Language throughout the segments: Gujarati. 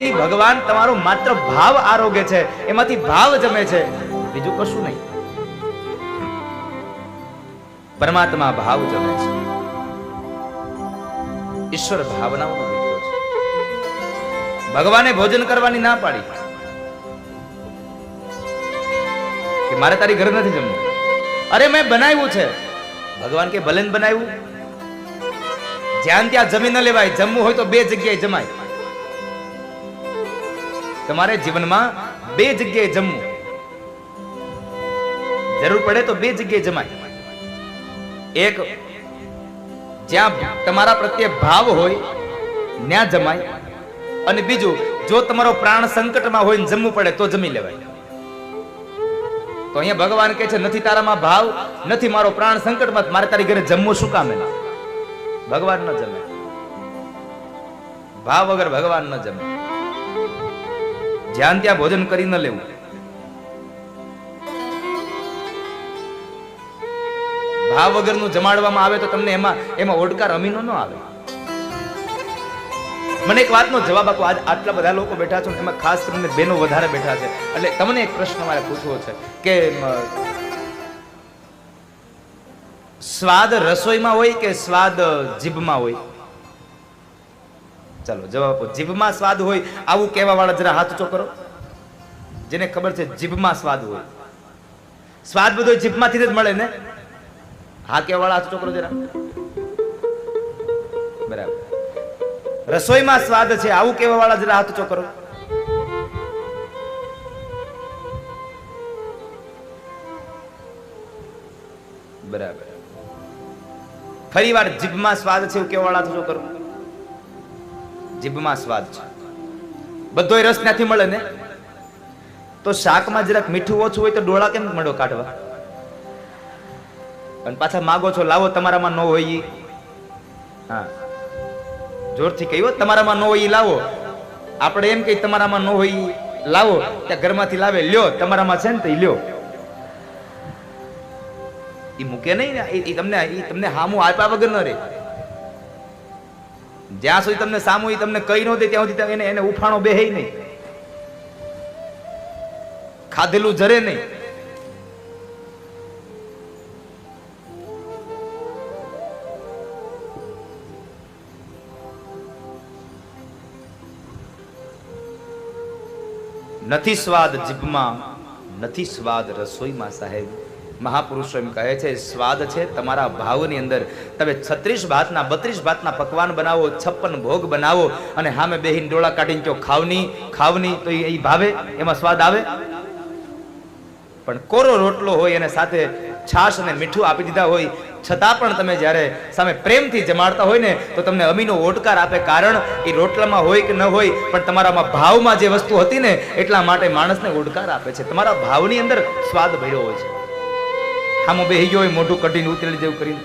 ભગવાન તમારો માત્ર ભાવ આરોગ્ય છે, એમાંથી ભાવ જમે છે. બીજું કશું નહીં. પરમાત્મા ભાવ જમે છે. ઈશ્વર ભાવનાઓ છે. ભગવાને ભોજન કરવાની ના પાડી. કે મારે તારી ઘરે નથી જમવું. અરે મેં બનાવ્યું છે. ભગવાન કે ભલે બનાવ્યું. જ્યાં ત્યાં જમી ન લેવાય, જમવું હોય તો બે જગ્યાએ જમાય. તમારે જીવનમાં બે જગ્યાએ જમવું. જરૂર પડે તો બે જગ્યાએ જમાય. એક, જ્યાં તમારા પ્રત્યે ભાવ હોય, ત્યાં જમાય. અને બીજું, જો તમારો પ્રાણ સંકટમાં હોય ને જમવું પડે તો જમી લેવાય. તો અહીંયા ભગવાન કહે છે, નથી તારામાં ભાવ, નથી મારો પ્રાણ સંકટમાં, મારે તારી ઘરે જમવું શું કામ ભગવાન ન જમે. ભાવ વગર ભગવાન ન જમે. જ્યાં ત્યાં ભોજન કરી ન લેવું. ભાવ વગરનું જમાડવામાં આવે તો તમને એમાં એમાં ઓડકાર અમીનો ન આવે. મને એક વાતનો જવાબ આપો, આજ આટલા બધા લોકો બેઠા છો એમાં ખાસ કરીને બેનો વધારે બેઠા છે. એટલે તમને એક પ્રશ્ન મારે પૂછવો છે કે સ્વાદ રસોઈમાં હોય કે સ્વાદ જીભમાં હોય? ચાલો, જવાબ આપો. જીભમાં સ્વાદ હોય, આવું કહેવા વાળા જરા હાથ ઊંચો કરો. જેને ખબર છે, જીભમાં સ્વાદ હોય. સ્વાદ બધો જીભમાંથી જ મળે ને? હા કહેવા વાળા હાથ ઊંચો કરો જરા. બરાબર. રસોઈમાં સ્વાદ છે, આવું કહેવા વાળા જરા હાથ ઊંચો કરો. બરાબર. ફરી વાર જીભમાં સ્વાદ છે, એવું કહેવા વાળા હાથ ઊંચો કરો. જીભમાં સ્વાદ છે. બધો રસ ત્યાંથી મળે ને? તો શાકમાં જરાક મીઠું ઓછું હોય તો ડોળા કેમ મળો કાઢવા? અને પાછા માગો છો, લાવો તમારામાં ન હોય હા. જોરથી કહ્યું તમારામાં ન હોય એ લાવો. આપણે એમ કહી તમારામાં ન હોય લાવો. ત્યાં ઘરમાંથી લાવે, લ્યો, તમારામાં છે ને તો લ્યો. એ મૂકે નહીં ને, ઈ તમને એ તમને હામું આપ્યા વગર ન રે જ્યાં સુધી તમને સામું તમને કહી નહોતી ત્યાં સુધી એને એને ઉફાણો બેહે નહીં. ખાધેલું જરે નહીં. નથી સ્વાદ જીભમાં, નથી સ્વાદ રસોઈમાં સાહેબ. મહાપુરુષો એમ કહે છે, સ્વાદ છે તમારા ભાવની અંદર. તમે છત્રીસ ભાતના, બત્રીસ ભાતના પકવાન બનાવો, છપ્પન ભોગ બનાવો અને હામે બેહીને ડોળા કાઢીને કહો, ખાવની ખાવની, તો એ ભાવે? એમાં સ્વાદ આવે? પણ કોરો રોટલો હોય અને સાથે છાશ અને મીઠું આપી દીધા હોય, છતાં પણ તમે જ્યારે સામે પ્રેમથી જમાડતા હોય ને, તો તમને અમીનો ઓટકાર આપે કારણ એ રોટલામાં હોય કે ન હોય, પણ તમારામાં ભાવમાં જે વસ્તુ હતી ને, એટલા માટે માણસને ઓડકાર આપે છે. તમારા ભાવની અંદર સ્વાદ ભર્યો હોય છે. આમાં બેહી ગયો હોય, મોઢું કઢીને ઉતરેલી જેવું કરીને.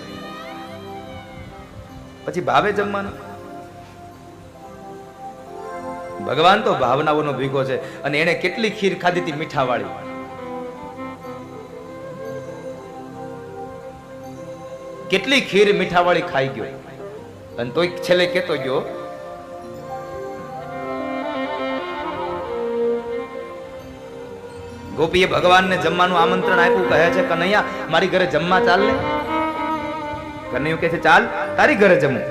પછી ભાવે જમવાનું? ભગવાન તો ભાવનાઓનો ભીગો છે અને એને કેટલી ખીર ખાધી હતી મીઠાવાળી. કેટલી ખીર મીઠાવાળી ખાઈ ગયો? અને તોય છેલ્લે કેતો ગયો ગોપીએ ભગવાનને જમવાનું આમંત્રણ આપ્યું, કહે છે, કનૈયા, મારી ઘરે જમવા ચાલ ને. કનૈયું કહે છે, ચાલ, તારી ઘરે જમું.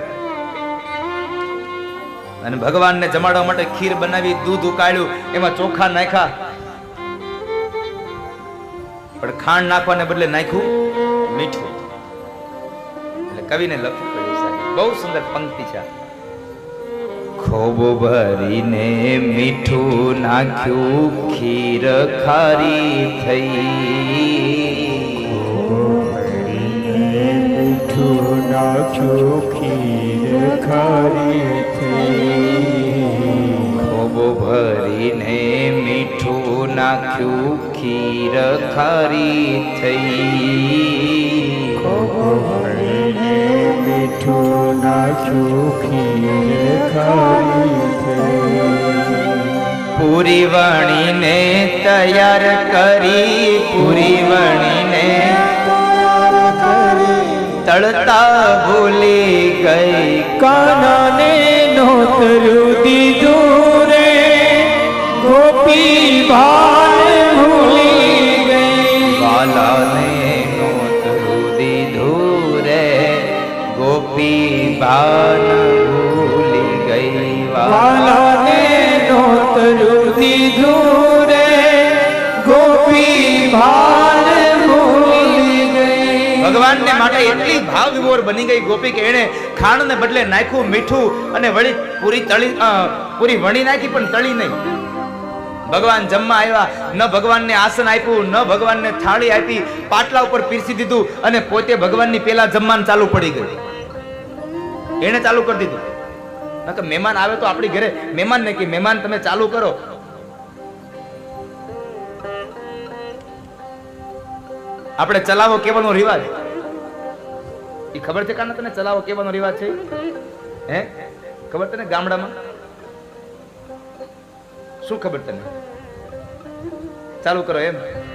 અને ભગવાનને જમાડવા માટે ખીર બનાવી, દૂધ ઉકાળ્યું, એમાં ચોખા નાખ્યા. પણ ખાંડ નાખવાને બદલે નાખ્યું મીઠું. એટલે કવિને લખ્યું બહુ સુંદર પંક્તિ છે. ખૂબ ભરીને મીઠું નાખ્યું, ખીર ખારી થઈ. મીઠું નાખ્યું ખીર ખારી થઈ ખૂબ ભરીને મીઠું નાખ્યું ખીર ખારી થઈ ભરીને મીઠું પૂરી વણીને તૈયાર કરી પૂરી વણીને તળતા ભૂલી ગઈ. કાનાને નોતરું દીધું રે. ગોપી ભાલ ભૂલી ગઈ. વાલાને નોતરું દીધું રે. ગોપી ભાલ ભૂલી ગઈ. વાલાને નોતરું દીધું રે ગોપી ભાન ભગવાનને માટે એટલી ભાવ વિભોર બની ગઈ ગોપી કે એણે ખાંડને બદલે નાખ્યું મીઠું અને વળી પૂરી તળી પૂરી વણી નાખી, પણ તળી નહીં. ભગવાન જમવા આવ્યા, ન ભગવાનને આસન આપ્યું, ન ભગવાનને થાળી આપી, પાટલા ઉપર પીરસી દીધું અને પોતે ભગવાનની પેલા જમવાનું ચાલુ પડી ગયું. એણે ચાલુ કરી દીધું. મહેમાન આવે તો આપણી ઘરે મહેમાન ને કે, મહેમાન, તમે ચાલુ કરો. આપણે ચલાવો કેવાનો રિવાજ. એ ખબર છે કાના તને ચલાવો કેવાનો રિવાજ છે? હે? ખબર તને ગામડામાં? શું ખબર તને? ચાલુ કરો એમ.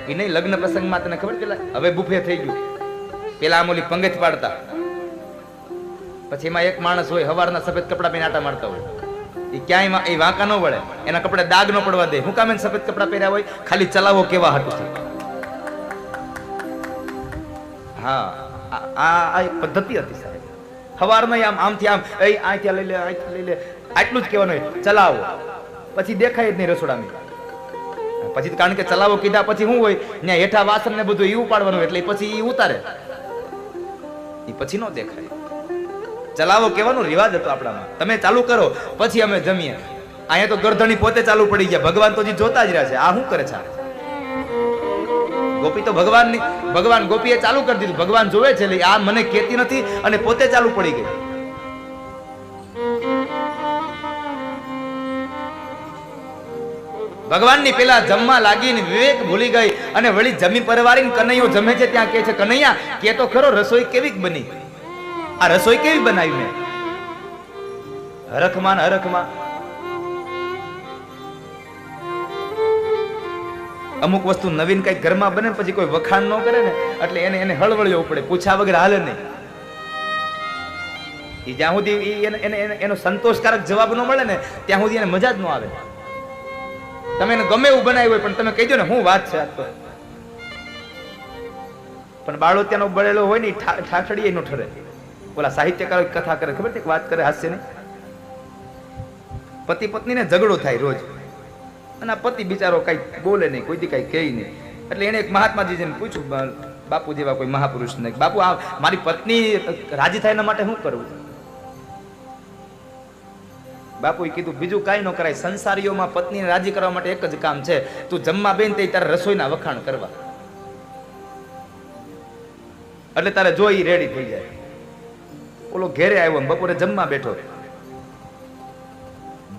એ નહીં, લગ્ન પ્રસંગમાં તને ખબર પેલા? હવે બુફે થઈ ગયું. પેલા આમ ઓલી પંગત પાડતા. પછી એમાં એક માણસ હોય, હવારના સફેદ કપડા પહેરી આટા મારતા હોય. એ ક્યાંય એ વાંકા ન વળે. એના કપડે દાગ ન પડવા દે. હું કામ સફેદ કપડા પહેર્યા હોય? ખાલી ચલાવો કેવા હતું હા. આ એક પદ્ધતિ હતી સાહેબ. સવારમાં આમ, આમથી આમ, એ આંખ્યા લઈ લે આંખ્યા લઈ લે. આટલું જ કહેવાનું ચલાવો. પછી દેખાય જ નહીં રસોડામાં. પછી કારણ કે ચલાવો કીધા પછી શું હોય? ત્યાં હેઠા વાસણ ને બધું એ ઉપાડવાનું એટલે પછી એ ઉતારે. એ પછી નો દેખાય. ચલાવો કહેવાનો રિવાજ હતો આપણામાં. તમે ચાલુ કરો, પછી અમે જમીએ. અહીંયા તો ગરધણી પોતે ચાલુ પડી ગયા. ભગવાન તો હજી જોતા જ રહ્યા છે. આ શું કરે છે? ગોપી તો ભગવાનની, ભગવાન ગોપીએ ચાલુ કરી દીધું. ભગવાન જોવે છે એટલે આ મને કહેતી નથી અને પોતે ચાલુ પડી ગઈ. ભગવાનની પેલા જમવા લાગીને વિવેક ભૂલી ગઈ અને વળી જમી પરવારીને કનૈયો જમે છે, ત્યાં કે છે, કનૈયા કે તો ખરો, રસોઈ કેવી બની? આ રસોઈ કેવી બનાવી મેં? હરખમાં હરખમાં અમુક વસ્તુ નવીન કઈ ઘરમાં બને પછી કોઈ વખાણ ન કરે ને, એટલે એને એને હળવળ્યો પડે પૂછા વગર હાલે નહીં. એ જ્યાં સુધી એને- એને સંતોષકારક જવાબ ન મળે ને, ત્યાં સુધી એને મજા જ ન આવે. તમે એને ગમે એવું બનાવ્યું હોય, પણ તમે કહી દો ને શું વાત છે તો. પણ બાળો ત્યાંનો બળેલો હોય ને ઠાઠડી એનો ઠરે. ઓલા સાહિત્યકારો કથા કરે, ખબર છે? વાત કરે હાસ્ય ને પતિ પત્નીને ઝઘડો થાય રોજ. અને પતિ બિચારો કઈ બોલે નહીં કોઈથી કઈ કહે નહીં. એટલે એને એક મહાત્માજીને પૂછ્યું બાપુ જેવા કોઈ મહાપુરુષને કે બાપુ, આ મારી પત્ની રાજી થાય એના માટે શું કરવું? બાપુએ કીધું, બીજું કાંઈ ન કરાય, સંસારીઓમાં પત્નીને રાજી કરવા માટે એક જ કામ છે. તું જમવા બેન તે તારે રસોઈના વખાણ કરવા. એટલે તારે જોઈ રેડી થઈ જાય. ઓલો ઘેરે આવ્યો બપોરે જમવા બેઠો.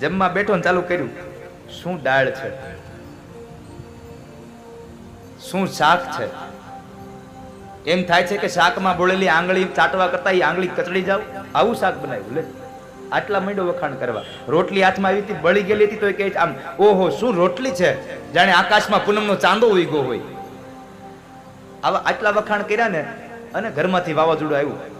જમવા બેઠો ને ચાલુ કર્યું. શું દાળ છે? શું શાક છે? એમ થાય છે કે શાકમાં બોળેલી આંગળી ચાટવા કરતા એ આંગળી કચડી જાવ? આવું શાક બનાવ્યું, લે. આટલા માંડ્યો વખાણ કરવા. રોટલી હાથમાં આવી હતી, બળી ગયેલી હતી, તો એ કહે આમ, ઓહો, શું રોટલી છે? જાણે આકાશમાં પૂનમનો ચાંદો ઉગ્યો હોય. આવા આટલા વખાણ કર્યા ને, અને ઘરમાંથી વાવાઝોડું આવ્યું.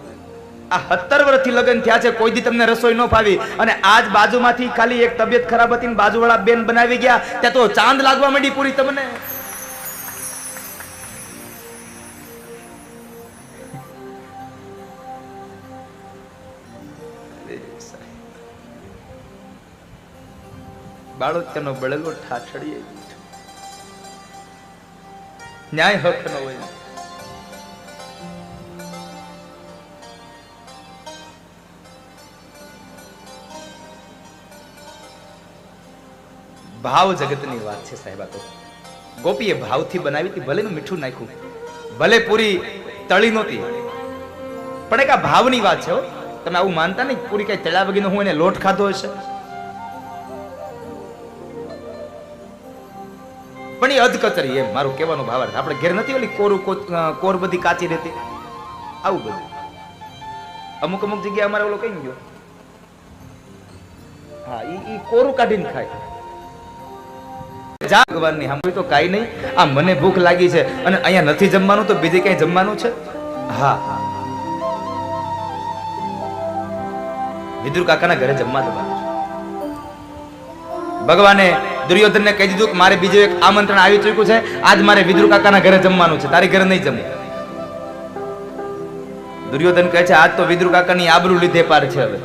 આ સત્તર વર્ષથી લગ્ન થયા છે, કોઈ દી તમને રસોઈ ન ફાવી. અને આજ બાજુમાંથી ખાલી એક તબિયત ખરાબ હતી બાજુવાળા બેન બનાવી ગયા. ત્યાં તો ચાંદ લાગવા માંડી પૂરી તમને. બાળો તેનો બળેલો ઠાઠડીએ ન્યાય હક ન હોય. ભાવ જગતની વાત છે સાહેબ આ તો. ગોપીએ ભાવથી બનાવી હતી ભલે મીઠું નાખ્યું. ભલે પૂરી તળી નહોતી. પણ એક આ ભાવની વાત છે તમે આવું માનતા નહીં પૂરી કઈ તળ્યા વગીનો હું એને લોટ ખાધો હશે? પણ એ અધકચરી એમ, મારું કહેવાનો ભાવ આપણે ઘેર નથી ઓલી કોરું કોર બધી કાચી રહેતી? આવું બધું. અમુક અમુક જગ્યાએ અમારે ઓલો કઈ ગયો? હા ઈ કોરું કાઢીને ખાય. જા ભગવાનની સાંભળ્યું તો કાંઈ નહીં. આ મને ભૂખ લાગી છે અને અહીંયા નથી જમવાનું તો બીજે ક્યાંય જમવાનું છે? હા વિદુર કાકાના ઘરે જમવા જવાનું ભગવાને દુર્યોધનને કહી દીધું કે મારે બીજું એક આમંત્રણ આવી ચૂક્યું છે. આજ મારે વિદુર કાકાના ઘરે જમવાનું છે. તારી ઘરે નહીં જમવું દુર્યોધન કહે છે, આજ તો વિદુર કાકાની આબરૂ લીધે પાર છે હવે.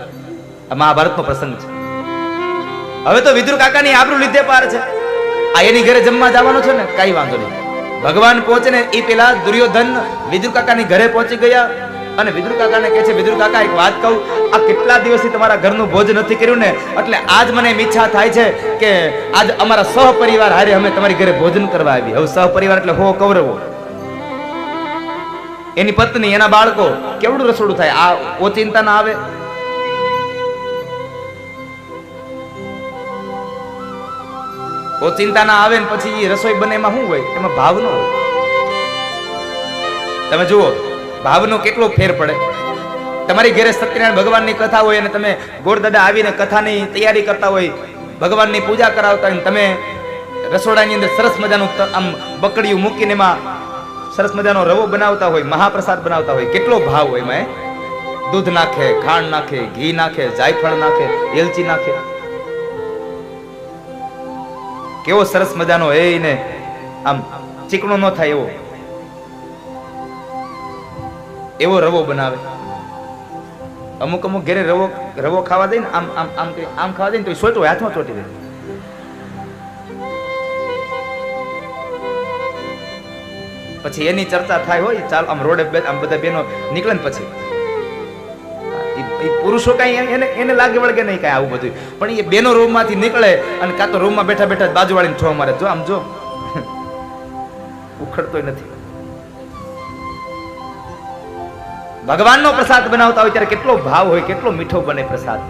આ મહાભારતનો પ્રસંગ છે. હવે તો વિદુર કાકાની આબરૂ લીધે પાર છે. આ એની ઘરે જમવા જવાનો છે ને, કઈ વાંધો નહીં. ભગવાન પહોંચે ને એ પેલા દુર્યોધન વિદુર કાકાની ઘરે પહોંચી ગયા અને વિદુર કાકાને કહે છે, વિદુર કાકા, એક વાત કહું, આ કેટલા દિવસથી તમારા ઘરનું ભોજન નથી કર્યું ને? એટલે આજ મને ઈચ્છા થાય છે કે આજ અમારા સહપરિવાર હારે અમે તમારી ઘરે ભોજન કરવા આવી હવે સહપરિવાર એટલે હો કૌરવો. એની પત્ની, એના બાળકો, કેવડું રસોડું થાય? આ ઓચિંતા ના આવે? ઓચિંતા ના આવે ને પછી રસોઈ બને એમાં શું હોય? એમાં ભાવનો હોય. તમે જુઓ, ભાવનો કેટલો ફેર પડે. તમારી ઘરે સત્યનારાયણ ભગવાનની કથા હોય અને તમે ગોળદાદા આવીને કથાની તૈયારી કરતા હોય, ભગવાનની પૂજા કરાવતા હોય તમે રસોડાની અંદર સરસ મજાનું આમ બકડીયું મૂકીને એમાં સરસ મજાનો રવો બનાવતા હોય, મહાપ્રસાદ બનાવતા હોય. કેટલો ભાવ હોય એમાં દૂધ નાખે, ખાંડ નાખે, ઘી નાખે, જાયફળ નાખે, એલચી નાખે. કેવો સરસ મજાનો એ ને આમ ચીકણો ન થાય એવો. એવો રવો બનાવે. અમુક અમુક ઘરે રવો રવો ખાવા દે ને આમ આમ આમ આમ ખાવા દે ને તો સોટો હાથમાં ચોટી દે. પછી એની ચર્ચા થાય હોય, ચાલ આમ રોડે આમ બધા બેનો નીકળે ને પછી. પુરુષો કઈ એને એને લાગે વળગે નહીં કઈ આવું બધું પણ એ બેનો રૂમમાંથી નીકળે અને કાં તો રૂમમાં બેઠા બેઠા બાજુવાળીને છો મારે. જો આમ જો. ઉખડતો નથી. ભગવાનનો પ્રસાદ બનાવતા હોય ત્યારે કેટલો ભાવ હોય, કેટલો મીઠો બને પ્રસાદ.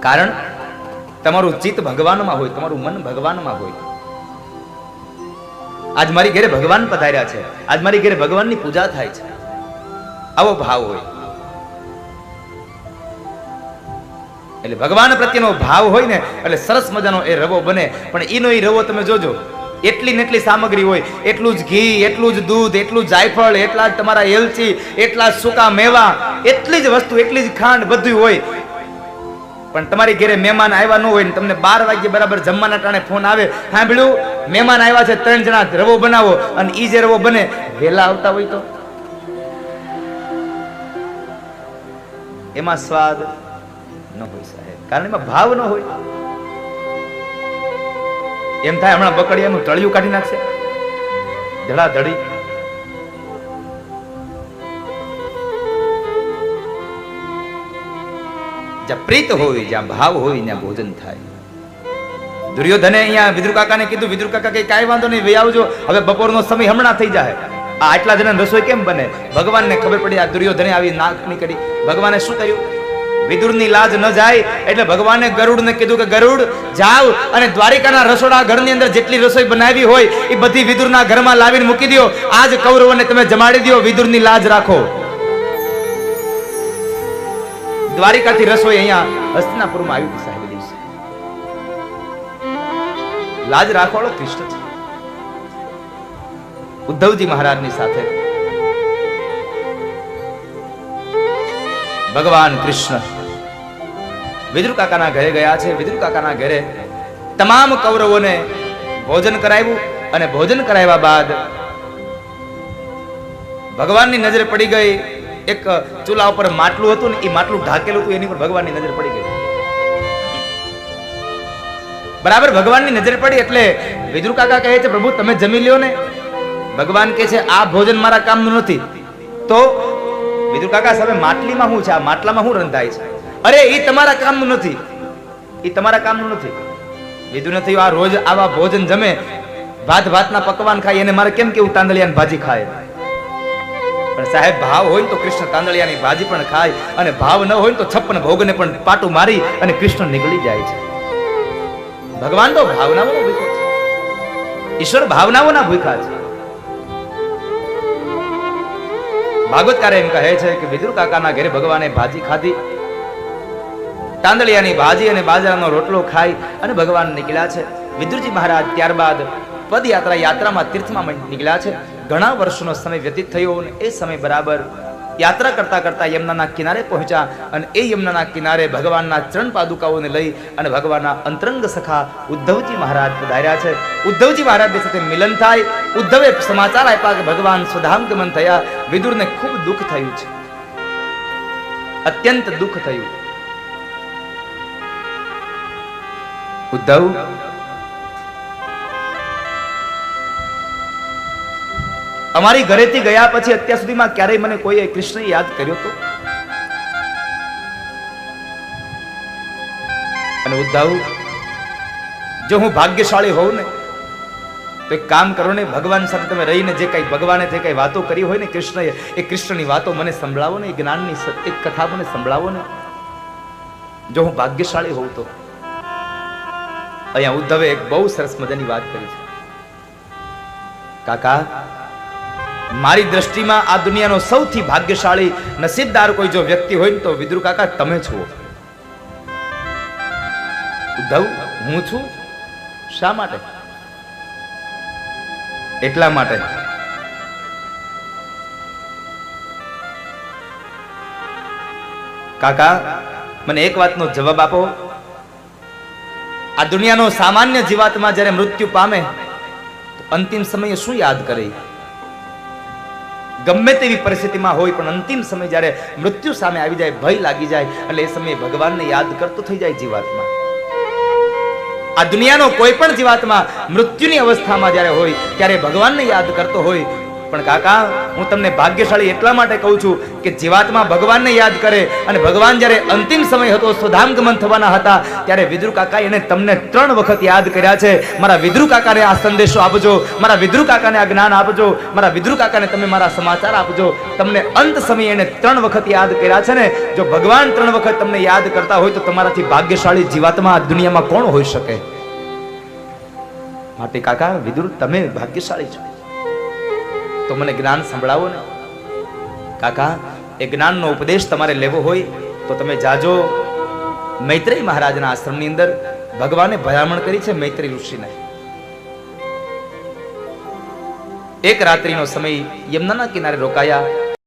કારણ તમારું ચિત્ત ભગવાનમાં હોય, તમારું મન ભગવાનમાં હોય. આજ મારી ઘરે ભગવાન પધાર્યા છે. આજ મારી ઘરે ભગવાનની પૂજા થાય છે. આવો ભાવ હોય. એટલે ભગવાન પ્રત્યેનો ભાવ હોય ને, એટલે સરસ મજાનો એ રવો બને. પણ એનો એ રવો તમે જોજો, એટલી ને એટલી સામગ્રી હોય, એટલું જ ઘી, એટલું જ દૂધ, એટલું જ જાયફળ, એટલા જ તમારા એલચી, એટલા સૂકા મેવા, એટલી જ વસ્તુ, એટલી જ ખાંડ બધું હોય. પણ તમારી ઘરે મહેમાન આવ્યા ન હોય ને, તમને બાર વાગ્યે બરાબર જમવાના ટાણે ફોન આવે, સાંભળ્યું, મહેમાન આવ્યા છે, ત્રણ જણા, રવો બનાવો. અને એ જે રવો બને વહેલા આવતા હોય તો? એમાં સ્વાદ ન હોય સાહેબ. કારણ એમાં ભાવ ન હોય. એમ થાય હમણાં બકડિયાનું તળિયું કાઢી નાખશે. ધડાધડી. જ્યાં પ્રીત હોય, જ્યાં ભાવ હોય, ત્યાં ભોજન થાય. દુર્યોધને અહીંયા વિદુર કાકાને કીધું વિદુર કાકા, કઈ વાંધો નહીં ભાઈ આવજો. હવે બપોરનો સમય હમણાં થઈ જાય આ આટલા જણા રસોઈ કેમ બને? ભગવાનને ખબર પડી, આ દુર્યોધને આવી નાકની કરી ભગવાને શું કર્યું? વિદુરની લાજ ન જાય એટલે ભગવાને ગરુડને કીધું કે, ગરુડ, જાવ અને દ્વારિકાના રસોડા ઘરની અંદર જેટલી રસોઈ બનાવી હોય એ બધી વિદુરના ઘરમાં લાવીને મૂકી દો આજ કૌરવોને તમે જમાડી દો વિદુરની લાજ રાખો. દ્વારિકાથી રસોઈ અહીંયા હસ્તિનાપુરમાં આવી સાહેબ દિવસે. લાજ રાખવાળો કૃષ્ણ છે. ઉદ્ધવજી મહારાજની સાથે ભગવાન કૃષ્ણ વિદુર કાકાના ઘરે ગયા છે. વિદુર કાકાના ઘરે તમામ કૌરવોને ભોજન કરાવ્યું અને ભોજન કરાવ્યા બાદ ભગવાનની નજર પડી ગઈ એક ચૂલા ઉપર માટલું હતું ને એ માટલું ઢાકેલું હતું, એની પર ભગવાનની નજર પડી ગઈ. બરાબર, ભગવાનની નજર પડી એટલે વિદુર કાકા કહે છે, પ્રભુ, તમે જમી લ્યો ને. ભગવાન કહે છે, આ ભોજન મારા કામનું નથી. તો વિદુર કાકા સામે માટલીમાં શું છે? આ માટલામાં શું રંધાય છે? અરે એ તમારા કામનું નથી. એ તમારા કામનું નથી. બીજું નથી, આ રોજ આવા ભોજન જમે, ભાત ભાતના પકવાન ખાય, એને મારે કેમ કેવું તાંદળિયાની ભાજી ખાય? પણ સાહેબ, ભાવ હોય તો કૃષ્ણ તાંદળિયાની ભાજી પણ ખાય, અને ભાવ ન હોય તો છપ્પન ભોગને પણ પાટું મારી અને કૃષ્ણ નીકળી જાય છે. ભગવાન તો ભાવનાઓનો ભૂખો છે. ઈશ્વર ભાવનાઓના ભૂખા છે. ભાગવતકાર એમ કહે છે કે, વિદુર કાકાના ઘરે ભગવાને ભાજી ખાધી તાંદળિયાની ભાજી અને બાજરાનો રોટલો ખાઈ અને ભગવાન નીકળ્યા છે. વિદુરજી મહારાજ ત્યારબાદ પદયાત્રા યાત્રામાં તીર્થમાં નીકળ્યા છે. ઘણા વર્ષોનો સમય વ્યતીત થયો અને એ સમય બરાબર યાત્રા કરતા કરતા યમુનાના કિનારે પહોંચ્યા અને એ યમુનાના કિનારે ભગવાનના ચરણ પાદુકાઓને લઈ અને ભગવાનના અંતરંગ સખા ઉદ્ધવજી મહારાજ પધાર્યા છે. ઉદ્ધવજી મહારાજની સાથે મિલન થાય, ઉદ્ધવે સમાચાર આપ્યા કે ભગવાન સુધામ ગમન થયા. વિદુરને ખૂબ દુઃખ થયું છે. અત્યંત દુઃખ થયું. ઉદ્ધવ? અમારી ઘરેથી ગયા પછી અત્યાર સુધીમાં ક્યારેય મને કોઈએ કૃષ્ણ યાદ કર્યો તો? અને ઉદ્ધવ, જો હું ભાગ્યશાળી હોઉં ને, તો એક કામ કરો ને, ભગવાન સાથે તમે રહીને જે કઈ ભગવાને જે કઈ વાતો કરી હોય ને કૃષ્ણએ, એ કૃષ્ણની વાતો મને સંભળાવો ને, એ જ્ઞાનની સત્ય કથા મને સંભળાવો ને. જો હું ભાગ્યશાળી હોઉં તો? અહીંયા ઉદ્ધવે એક બહુ સરસ મજાની વાત કરી છે. કાકા, મારી દ્રષ્ટિમાં આ દુનિયાનો સૌથી ભાગ્યશાળી, નસીબદાર કોઈ જો વ્યક્તિ હોય ને તો વિદ્રુ કાકા, તમે છો ઉદ્ધવ, હું છું? શા માટે? એટલા માટે. કાકા, મને એક વાતનો જવાબ આપો. આ દુનિયાનો સામાન્ય જીવાતમાં જ્યારે મૃત્યુ પામે અંતિમ સમયે શું યાદ કરે? ગમે તેવી પરિસ્થિતિમાં હોય, પણ અંતિમ સમય જ્યારે મૃત્યુ સામે આવી જાય, ભય લાગી જાય, એટલે એ સમયે ભગવાનને યાદ કરતો થઈ જાય જીવાતમાં. આ દુનિયાનો કોઈ પણ જીવાતમાં મૃત્યુની અવસ્થામાં જ્યારે હોય, ત્યારે ભગવાનને યાદ કરતો હોય પણ કાકા, હું તમને ભાગ્યશાળી એટલા માટે કહું છું કે જીવાત્મા ભગવાનને યાદ કરે અને ભગવાન જ્યારે અંતિમ સમય હતો સુધામગમન થવાના હતા, ત્યારે વિદ્રુ કાકા એને તમને ત્રણ વખત યાદ કર્યા છે. મારા વિદ્રુ કાકાને આ સંદેશો આપજો, મારા વિદ્રુ કાકાને આ જ્ઞાન આપજો, મારા વિદ્રુ કાકાને તમે મારા સમાચાર આપજો. તમને અંત સમયે એને ત્રણ વખત યાદ કર્યા છે ને, જો ભગવાન ત્રણ વખત તમને યાદ કરતા હોય તો તમારાથી ભાગ્યશાળી જીવાત્મા આ દુનિયામાં કોણ હોઈ શકે? માટે કાકા, વિદુર, તમે ભાગ્યશાળી છો. તો મને જ્ઞાન સંભળાવો ને. કાકા, એ જ્ઞાનનો ઉપદેશ તમારે લેવો હોય તો તમે જાજો. મૈત્રેય મહારાજના આશ્રમની અંદર ભગવાને ભલામણ કરી છે મૈત્રી ઋષિને. એક રાત્રિનો સમય યમુનાના કિનારે રોકાયા.